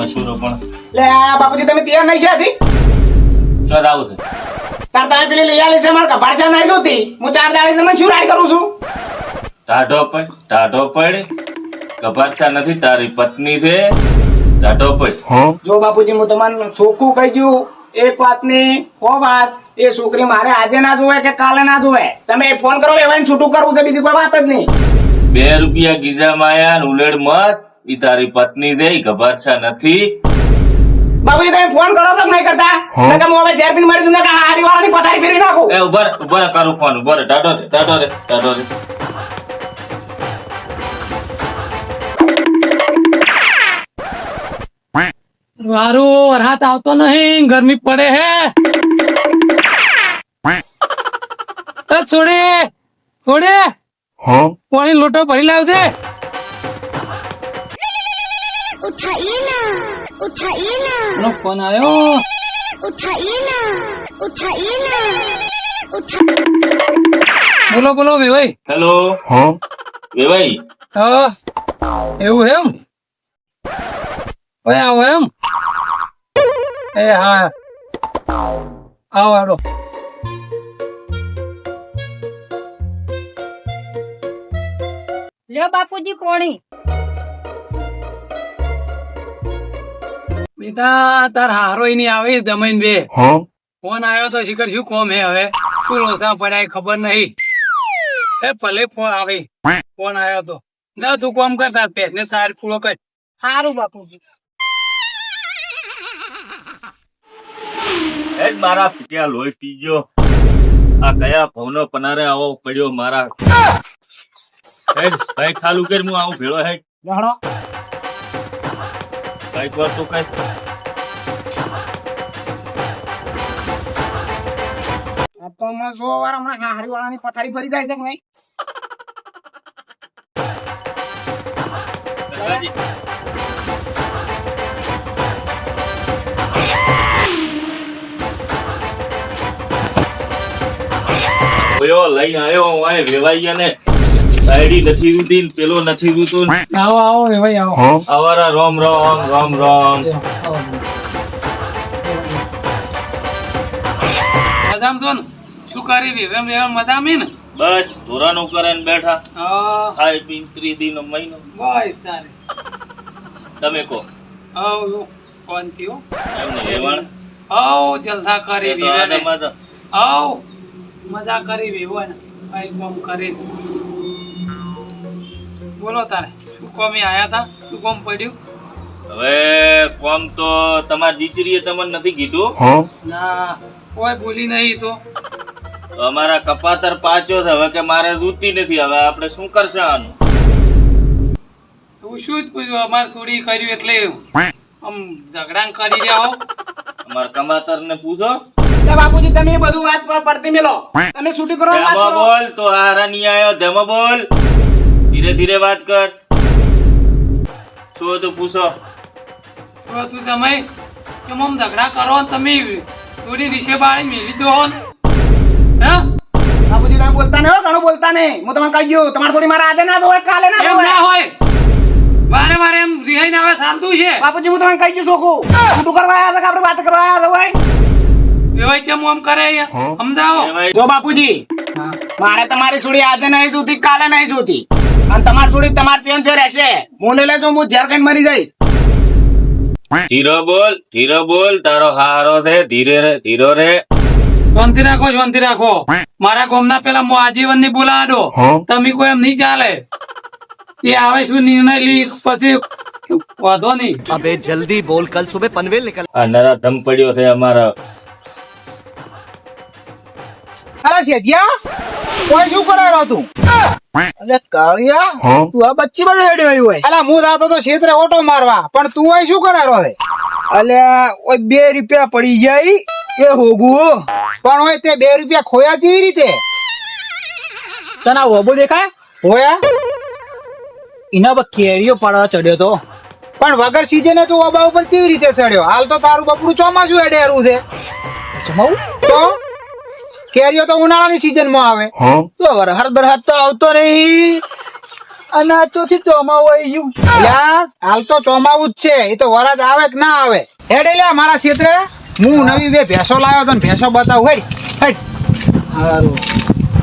મશૂરો પણ. લે આ બાપુજી તમે તૈયાર નહીં છે હજી? ચો આવું છે. તાર તમે પેલી લઈ આલી છે મારે કપાર છે નહીં જોતી હું ચાર દાડે તમે શું રાઈડ કરું છું? ટાઢો પડ ટાઢો પડ. કપારસા નથી તારી પત્ની છે. ટાઢો પડ. જો બાપુજી હું તમને ચોખ્ખું કહી દઉં એક વાતની હો વાત એ છોકરી મારે આજે ના જોવે કે કાલે ના જોવે? તમે ફોન કરો એવાને છૂટું કરવું છે બીજી કોઈ વાત જ નહીં. બે રૂપિયા ગીજા માયા ને ઉલેડ મત. ઈ તારી પત્ની છે ઈ નથી. બાબુ તમે ફોન કરો તો નહીં કરતા? નકર હું હવે ઝેરપીન મારી દઉં નકર હારી વાળાની પથારી ફેરવી નાખું. એ ઊભા ઊભા કરું ફોન ઊભા રે ટાઢો રે ટાટો રે ટાટો રે. વારું વરસાદ આવતો નહીં ગરમી પડે હે. એ છોડે છોડે. પાણી લોટો ભરી લાવજે. ઉઠાઈએ ના ઉઠાઈએ ના ફોન આવ્યો ઉઠાઈએ ના ઉઠાઈએ ના બોલો બોલો વેવાઈ. હેલો હા? વેવાઈ. હા. એવું એમ? ભાઈ આવો એમ? એ હા. આવો આવો. લ્યો બાપુજી પોણી. બેટા તાર હારો નહીં આવે જમીન બે. ફોન આવ્યો તો શીખર શું કોમ હે હવે? શું લોસા પડ્યા ખબર નહીં. એ ભલે ફોન આવે. ફોન આવ્યો તો. જા તું કોમ કર તાર પેટ ને સાર પૂરો કર. સારું બાપુજી. એ મારા પિટિયા લોહી પી ગયો. આ કયા ભવનો પનારે આવો પડ્યો મારા. હેડ ભાઈ ખાલું કર હું આવું ભેળો હેડ જાણો કંઈક વાર તો કઈ વાર હમણાં હારી વાળાની પથારી ફરી જાય છે કે નહીં? લઈ આવ્યો વેવાઈ ને. આઈડી નથી રૂતી પેલો નથી રૂતું આવો આવો રે ભાઈ આવો. આવારા રોમ રોમ રોમ રોમ. મજામ છો ને? શું કરી વિવેમ રેવમ મજામી ને? બસ ધોરાનું કરે ને બેઠા. હા. ખાઈ પીને ત્રીસ નો મહિનો. બસ સારી. તમે કહો. આવ કોણ થયો. એમને વેવાણ આવ જલસા કરી આદમ. આવ મજા કરી વિવેને કઈ કામ કરી બોલો તારે શું કોમે આયા તા? શું કોમ પડ્યું? હવે કોમ તો તમારી દીકરીએ તમને નથી કીધું? ના કોઈ ભૂલી નહીં તો. તો અમારા કપાતર પાછો છે હવે કે મારે રૂતી નથી હવે આપણે શું કરશે આનું? તું શું જ પૂછ્યું અમારે થોડી કર્યું એટલે આમ ઝઘડા કરી રહ્યા હો. અમારા કમાતર ને પૂછો. તો બાપુજી તમે એ બધું વાત પર પડતી મેલો. તમે છૂટી કરો વાત કરો. બોલ તો હારા ની આયો ધમો બોલ. ધીરે ધીરે વાત કર. શું તો પૂછો. તો તું તમે? કે મમ ઝઘડા કરો તમે? થોડી રીશે બાળી મેલી દો ને. હે? બાપુજી તમે બોલતા નહીં ઘણું બોલતા નહીં. હું તમને કહી ગયો તમારે થોડી મારા આજે ના જોવે કાલે ના એમ ના હોય. મારે મારે એમ રિહાઈ આવે ચાલતું છે. બાપુજી હું તમને કહી દઉં છોકું શું કરવા આવ્યા હતા આપણે વાત કરવા આવ્યા હતા ભાઈ? રાખો શાંતિ રાખો. મારા ગોમના પેલા હું આજીવનની બોલાડો તમે કોઈ એમ નહીં ચાલે. એ આવે શું નિર્ણય લી પછી વાંધો નહીં. અબે જલ્દી બોલ કલ સુબે પનવેલ નીકળ અંધારા ધમ પડ્યો છે અમારા. અરે શેઠિયા કોઈ શું કરાયો તું? અલે કાળિયા તું આ બચ્ચી બધે હેડ્યો આવી હોય. અલા હું જાતો તો ક્ષેત્રે ઓટો મારવા પણ તું અહીં શું કરાયો છે અલે ઓય બે રૂપિયા પડી જાય એ હોગું પણ ઓય તે બે રૂપિયા ખોયા જેવી રીતે? ચના હોબો દેખાય? હોયા? એના પર કેરીઓ પાડવા ચડ્યો તો. પણ વગર સીઝને તું ઓબા ઉપર કેવી રીતે ચડ્યો? હાલ તો તારું બપડું ચોમાસું હેડેરું છે. ચમાવું તો? કેરીઓ તો ઉનાળાની સીઝનમાં આવે તો વરસાદ બરસાદ તો આવતો નહીં. અને ચોથી ચોમાવું આવી ગયું લ્યા, હાલ તો ચોમાવું જ છે. એ તો વરજ આવે કે ના આવે. હેડે લ્યા મારા ક્ષેત્રે હું નવી બે ભેંસો લાવ્યો તને ભેંસો બતાવું. હેડ હેડ. સારું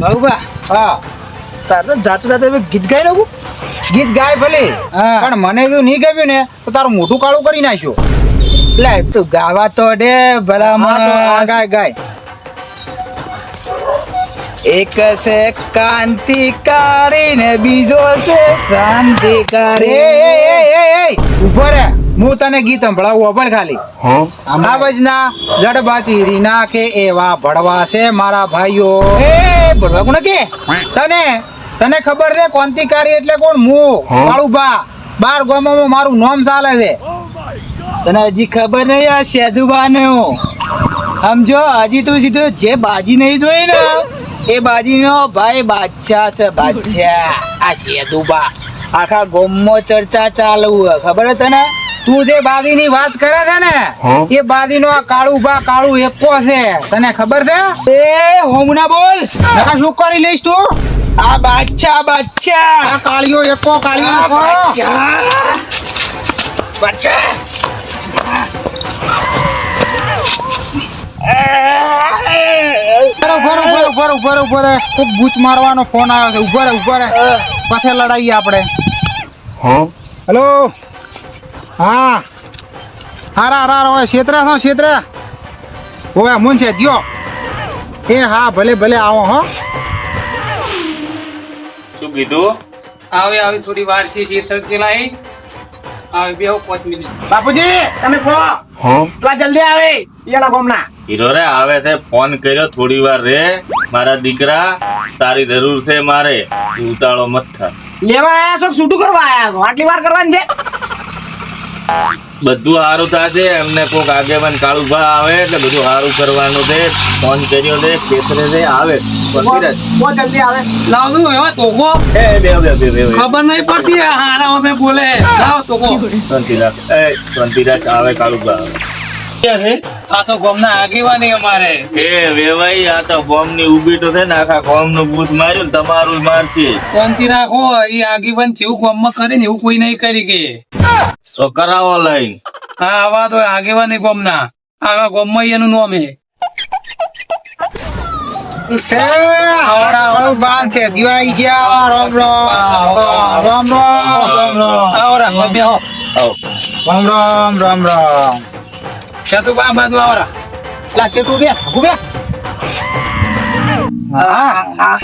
બાબુબા હા. તાર તો જાતે જાતે ગીત ગાઈ નાખું? ગીત ગાય ભલે. હા. પણ મને જો નહીં ગમ્યું ને તો તારું મોઢું કાળું કરી નાખ્યો. લે તું ગાવા તો ડે ભલા ભલામાં ગાય ગાય. એક છે કાંતિકારી ને બીજો છે શાંતિકારી. ઊભો રે. હું તને ગીત સંભળાવું અભણ ખાલી. આ બજના જડબાતી રી નાખે એવા ભડવા છે મારા ભાઈઓ. એ ભરવા કોને કે તને તને ખબર છે ક્રાંતિકારી એટલે કોણ? હું કાળુબા બાર ગામમાં મારું નામ ચાલે છે. તને હજી ખબર નહીં આ સેધુબાને સમજો હજી તું સીધું જે બાજી નહીં જોઈ ને. એ બાજીનો ભાઈ બાદશાહ છે બાદશાહ. આ સેધુબા આખા ગોમમાં ચર્ચા ચાલુ ખબર હે તને? તું જે બાદીની વાત કરે છે ને એ બાદીનો આ કાળુબા કાળું એકો છે. તને ખબર છે? એ હોમના બોલ. નકા શું કરી લઈશ તું? આ બાચ્ચા બાચ્ચા આ કાળિયો એકો કાળિયો એકો. ઊભો ઉભર ઉભર ઊભો રે, ઊભો રે, ઊભો રે. કોક બૂચ મારવાનો ફોન આવ્યો છે. ઉભર ઉભર પાછે લડાઈએ આપણે. હેલો? હા. હારા હારા હવે છેતરા છો છેતરા? ઓવે મુન છે દ્યો એ હા ભલે ભલે આવો હો. શું કીધું? આવે આવે થોડી વાર છે શીતળ ચલાઈ આવે બે પાંચ મિનિટ. બાપુજી તમે કહો. તો જલ્દી આવે એલા ગોમના. હીરો રે આવે છે ફોન કર્યો થોડી વાર રે. મારા દીકરા તારી જરૂર છે મારે. ઉતાળો મત થા. લેવા આયા છો છૂટું કરવા આયા છો? આટલી વાર કરવાની છે? બધું સારું થશે એમને કોક આગેવાન કાળુભા આવે એટલે બધું સારું કરવાનું છે. ફોન કર્યો છે ખેતરે છે આવે. જલ્દી આવે. લાવતું એવા તોકો. એ બે બે બે બે બે. ખબર નહીં પડતી હારા અમે બોલે. લાવ તોકો. એ આવે કાળુભા આવે. આ તો ગોમના આગેવાની અમારે. એ વેવાઈ આ તો બોમ્બ ઊભી તો છે ને આખા કોમ બૂથ માર્યું ને તમારું મારશે. શાંતિ રાખો એ આગેવાન થયું ગોમમાં કરે ને એવું કોઈ નહીં કરી કે. તો કરાવો લઈ. હા આવા તો આગેવાની ગોમના. આખા ગોમમાં એનું નામ હે છે આવડા બાન છે? દિવાઈ ગયા રામ રામ રામ રામ. શતુ બા બાજુ આવો રાખ. લા સેતુ બે ઉભે. હા હા.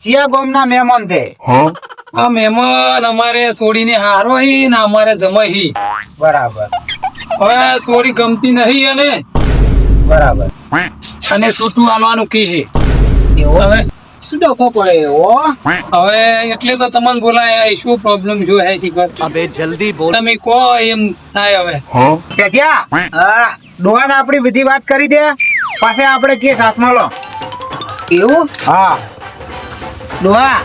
ચિયા ગોમના મહેમાન તે આ મહેમાન અમારે છોડીને હારો હી ને અમારે જમાઈ હી. બરાબર. હવે છોડી ગમતી નહીં અને બરાબર. અને છૂટું આલવાનું કી હે એવો? હવે મસ્ત પડે એવો હવે એટલે તો તમને બોલાય શું પ્રોબ્લેમ જો હે શિખર? અબે જલ્દી બોલ. તમે કો એમ થાય હવે. કેજ્યા હા. ડોહાન આપણી બધી વાત કરી દે. પાસે આપણે કેસ હાથમાં લો. એવું? હા. ડોહા.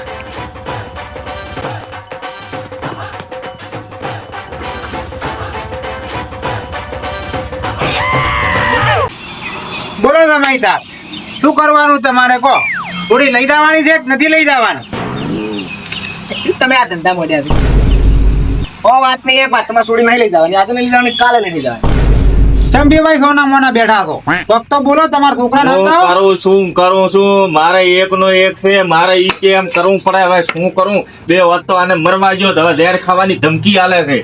બોલો તમે સાહેબ શું કરવાનું તમારે કહો? થોડી લઈ જવાની છે નથી લઈ જવાની? તમે આ ધંધા મોડ્યા છો? ઓ વાત નહીં એક વાત તમારે છોડી નહીં લઈ જવાની. આજે લઈ જવાની કાલે નહીં લઈ જવાની. ચંપીભાઈ સોના મોના બેઠા છો. કોક તો બોલો તમારા છોકરા હું કરું છું કરું છું. મારે એક નો એક છે મારે ઈ કે કરવું પડે? હવે શું કરું? બે વાત તો આને મરવા ગયો તો હવે ઝેર ખાવાની ધમકી આલે છે.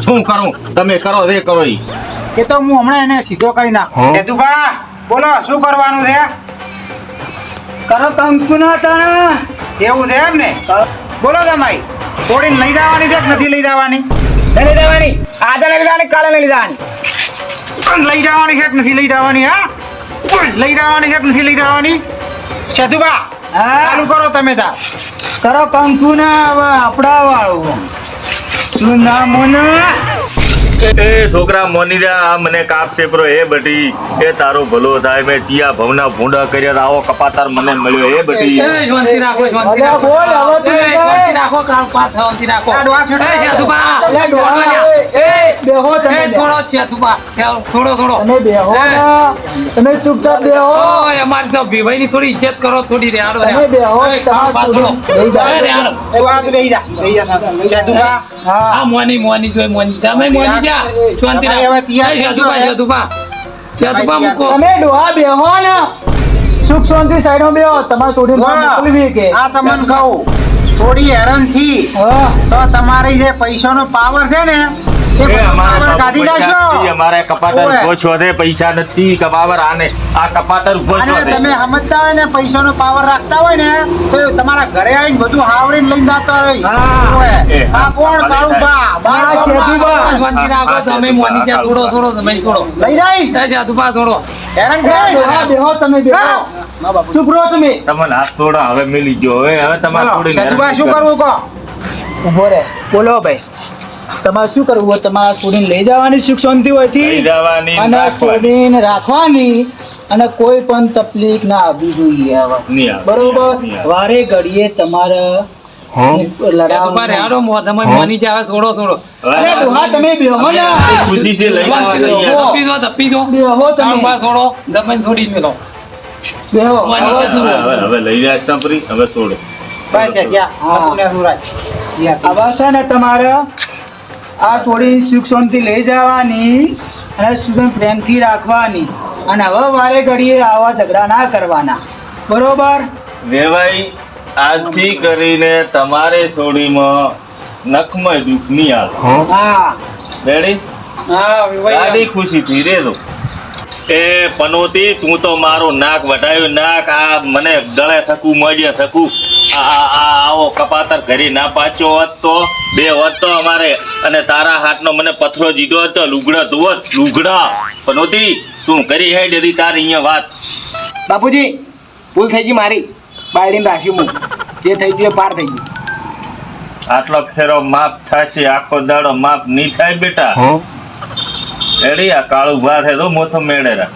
શું કરું? તમે કરો રે કરો ઈ. એ તો હું હમણાં એને સીધો કરી નાખું. હેતુભા બોલો શું કરવાનું છે? કરો કંકુ ના તાણા એવું છે એમ ને? બોલો તમારી થોડી લઈ જવાની છે કે નથી લઈ જવાની? લઈ જવાની. આજે લઈ જવાની કાલે લઈ જવાની. પણ લઈ જવાની છે કે નથી લઈ જવાની હા? લઈ જવાની છે કે નથી લઈ જવાની? સેતુભા ચાલુ કરો તમે તા. કરો કંકુ ના આપડા વાળું. શું નામ ના એ છોકરા મોનીરા આ મને કાપશે પ્રો એ બટી એ તારો ભલો થાય મેં ચિયા ભવના ભૂંડા કર્યા આવો કપાતાર મને મળ્યો એ બટી શાંતિ રાખો, શાંતિ રાખો. બોલ, હવે તું એ, કહે. શાંતિ રાખો, કાળ શાંતિ રાખો. આ ડોહા છોડો. એ, સેતુભા. અલ્યા, ડોહા, અલ્યા. એ, બેહો તમે છોડો, સેતુભા. ચાલો, છોડો, છોડો. તમે બેહો તમે ચૂપચાપ બેહો ઓય, અમારી તો ભીભાઈની થોડી ઇજ્જત કરો થોડી રે હાલો, તમે બેહો, એ, કાળ પાથ, છોડો. લઈ જાઓ. રે, હાલો. એ વાત લઈ જા લઈ જા સેતુભા હા મોની મોની જોઈ મોની તમે મોની જા શાંતિ મૂકો. તમે ડોહા બેહો ને. સુખ શાંતિ સાઈડમાં બેહો. તમારે બહાર મોકલવી કે? આ તમને કહું. થોડી હેરાનથી હા. તો તમારી જે પૈસાનો પાવર છે ને અમારે કપાતર ઊભો છો છે પૈસા નથી કપાવર આને. આ કપાતર ઊભો છો તમે સમજતા હોય ને પૈસાનો પાવર રાખતા હોય ને તો તમારા ઘરે આવીને બધું હાવડીને લઈને જતો હોય. હા. ઓવે. એ, આ કોણ હા, કાળું બા? હા, બાર શેઠુબા. શાંતિ તમે મોની જા છોડો છોડો તમે છોડો. લઈ જઈશ. એ, સેતુભા છોડો. હેરાન કરે. બેહો તમે બેહો. ચૂપ રહો તમે. તમને હાથ થોડો હવે મિલી ગયો. હવે હવે તમારે શું કરવું. કહો? ઊભો રે બોલો ભાઈ. તમારે શું કરવું હોય? તમારે છોડીને લઈ જવાની સુખ શાંતિ હોયથી અને. છોડીને રાખવાની અને કોઈ પણ તકલીફ ના આવવી જોઈએ બરોબર? વારે ઘડીએ તમારે તમારે આ થોડી સુખ શાંતિ લઈ જવાની અને સુધન પ્રેમથી રાખવાની. અને હવે વારે ઘડીએ આવા ઝઘડા ના કરવાના. બરોબર? વેવાઈ આજથી કરીને તમારે થોડીમાં નખમાં દુઃખ નહીં આવે. હા. રેડી હા વિવાઈ. ખુશી ખુશીથી રેજો એ પનોતી તું તો મારો નાક વટાયું નાક આ મને ગળે થકું મળ્યા થકું. આવો કપાતર ઘરે ના પાછો હોત તો બે હોત તો અમારે. અને તારા હાથનો મને પથરો જીધો હતો લુગડા ધોવત લુગડા. પનોતી તું કરી હે હતી તારી અહીંયા વાત. બાપુજી ભૂલ થઈ ગઈ મારી. બાયડીને રાખ્યું હું જે થઈ ગયું પાર થઈ ગયું. આટલો ફેરો માપ થશે આખો દાડો માપ નહીં થાય બેટા. એડી આ કાળું ભાર હે તો મોથો મેળેરા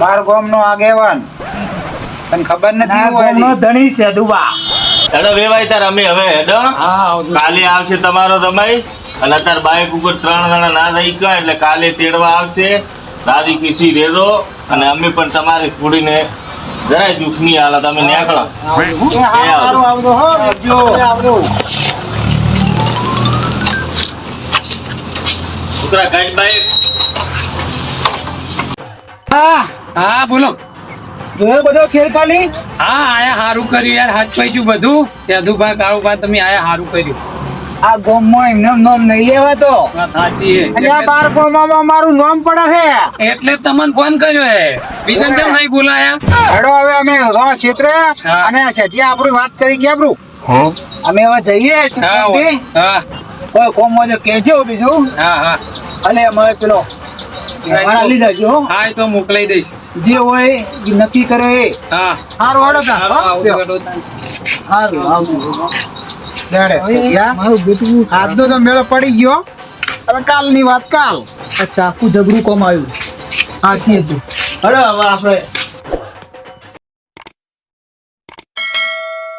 બાર ગામનો આગેવાન. તને ખબર નથી હું ધણી છે દુબા. હેડો વેવાય તાર અમે હવે હેડો. કાલે આવશે તમારો રમાઈ. અને અત્યારે બાઇક ઉપર ત્રણ જણા ના ગયા એટલે કાલે તેડવા આવશે. દાદી પીસી રેજો. અને અમે પણ તમારી છોડીને જરાય દુઃખ નહીં હાલે તમે નીકળો. છોકરા ગાઈડ બાઈક હા હા બોલો. જોયો બધો ખેલ ખાલી? હા આયા હારું કર્યું યાર હાથ પાઈ બધું. સેતુભા કાળુભા તમે આયા હારું કર્યું. આ ગામમાં એમને નામ નહીં લેવાતો. આ બાર ગામમાં મારું નામ પડે છે. એટલે તમને ફોન કર્યો હે. બીજા કેમ નહીં બોલાયા? હેડો હવે અમે ઘણા ક્ષેત્રે. અને સધ્યા આપણી વાત કરી ગયા આપણું. અમે હવે જઈએ હા કોઈ કોમ હોય તો કહેજો બીજું. હા હા. અને અમારે પેલો લીધા જો હા એ તો મોકલાઈ દઈશ. જે હોય એ નક્કી કરે એ. હા. સારું હેડો તાર, હો? આવજો, આવજો. સારું આવજો. લેડે, મારું બેટું આજનો તો મેળો પડી ગયો. હવે કાલની વાત કાલ. આ ચાકુ જબરું કોમ આવ્યું. હાથી હતું હવે આપણે